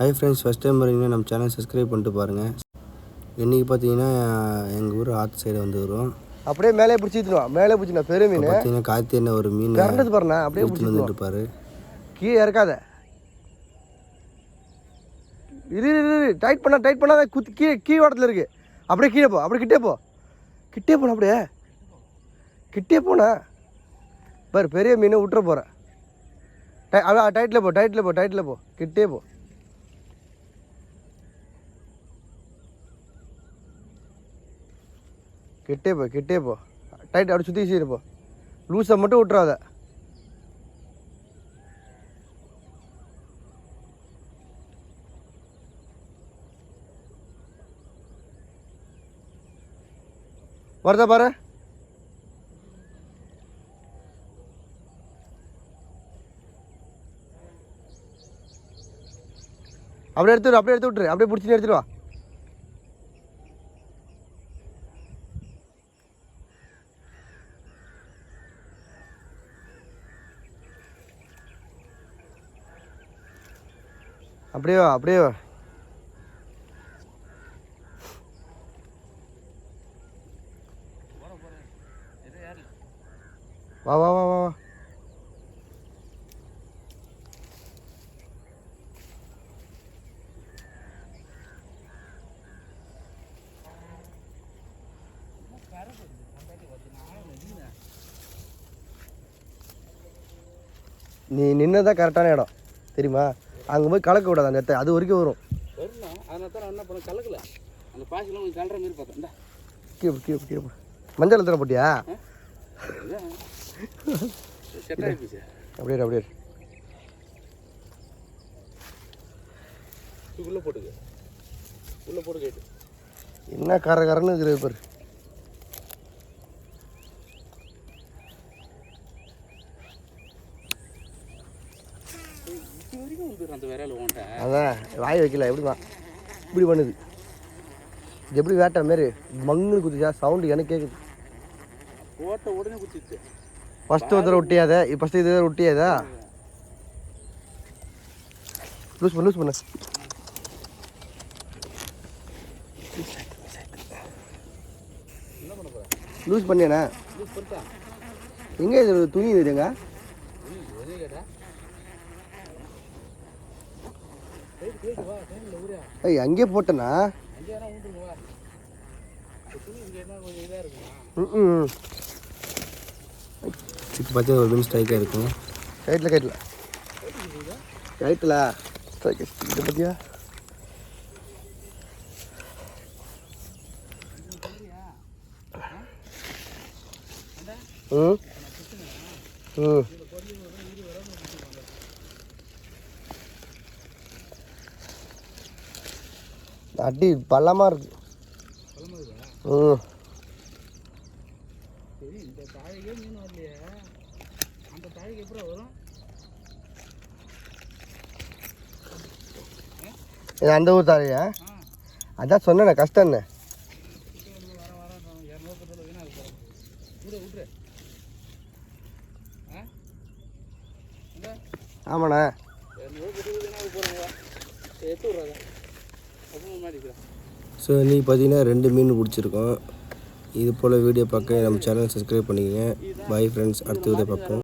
Hi friends first time வரீங்கன்னா நம்ம channel subscribe பண்ணிட்டு பாருங்கள் இன்றைக்கி பார்த்தீங்கன்னா எங்கள் ஊர் ஆற்று சைடு வந்து வரும் அப்படியே மேலே பிடிச்சிட்டுருவான் மேலே பிடிச்சினா பெரிய மீன். பார்த்தீங்கன்னா கார்த்தி என்ன ஒரு மீன் கரண்டது பாருண்ணா அப்படியே எடுத்துட்டு வந்துட்டு இருப்பாரு. கீழே இறக்காத. இரு இரு, டைட் பண்ணா டைட் பண்ணாத. குத்தி கீழே கீழ் ஓட்டத்தில் இருக்கு. அப்படியே கீழே போ அப்படியே கிட்டே போ. கிட்டே போன அப்படியே. கிட்டே போனா பாரு பெரிய மீனை விட்டுற போகிறேன் டை டைட்டில் போ டைட்டில் போ டைட்டில் போ. கிட்டே போ. கிட்டே போ கிட்டே போ. டைட் அப்படி சுற்றி வச்சுட்டு போ. லூஸை மட்டும் விட்றாத வருதா பாரு. அப்படியே எடுத்து அப்படியே எடுத்து விட்டுரு. அப்படியே பிடிச்சி எடுத்துட்டு வா. அப்படியே வா அப்படியே வா. வா வா வா வா நீ நின்னதான் கரெக்டான இடம். தெரியுமா? அங்கே போய் கலக்க கூடாது அந்த இடத்த. அது வரைக்கும் வரும். வரலாம் அதனால தான் என்ன பண்ண கலக்கல. அந்த பாசிலாம் கொஞ்சம் கலற மாதிரி பார்த்தேன் இந்தா. கீழே கீழே கீழே. மஞ்சள் தர போட்டியா? அப்படியே அப்படியே. உள்ளே போட்டுக்க. உள்ளே போட்டு கேட்டு. என்ன கர கரன்னு இருக்குது பாரு இது வரைக்கும் வந்துடும் அந்த விரல் உன்ட்ட அதான் வாய் வைக்கல எப்படிமா இப்படி பண்ணுது. இது எப்படி வேட்டை மாரி மங்குன்னு குதிச்சா சவுண்டு எனக்கு கேட்குது போட்ட உடனே குத்திச்சு ஃபஸ்ட்டு ஒரு தடவை ஒட்டியாத ஃபஸ்ட்டு இது ஒட்டியாதா? லூஸ் பண்ணு லூஸ் பண்ணு. லூஸ் பண்ணியாண்ணா? எங்கே இது துணி இதுங்க எது கேட்டா ரைட்டு கேட்டு வா டைமில் ஊரா ஐய் அங்கேயே போட்டேண்ணா ம் இப்போ பார்த்தீங்கன்னா ஒரு ஸ்ட்ரைக்காக இருக்கும். கைட்டில் கைட்டில் கைட்டில் இதை பற்றியா ம். ம். அடி பள்ளமாக இருக்கு. ம் இது அந்த ஊர் தாரையா ஆ. அதான் ஆ இந்த ஆமாண்ணா. ஸோ இன்றைக்கி பார்த்தீங்கன்னா ரெண்டு மீன் பிடிச்சிருக்கோம். இது போல் வீடியோ பார்க்க நம்ம சேனல் சப்ஸ்கிரைப் பண்ணிக்கங்க. பாய் ஃப்ரெண்ட்ஸ் அடுத்த வீடியோ பார்ப்போம்.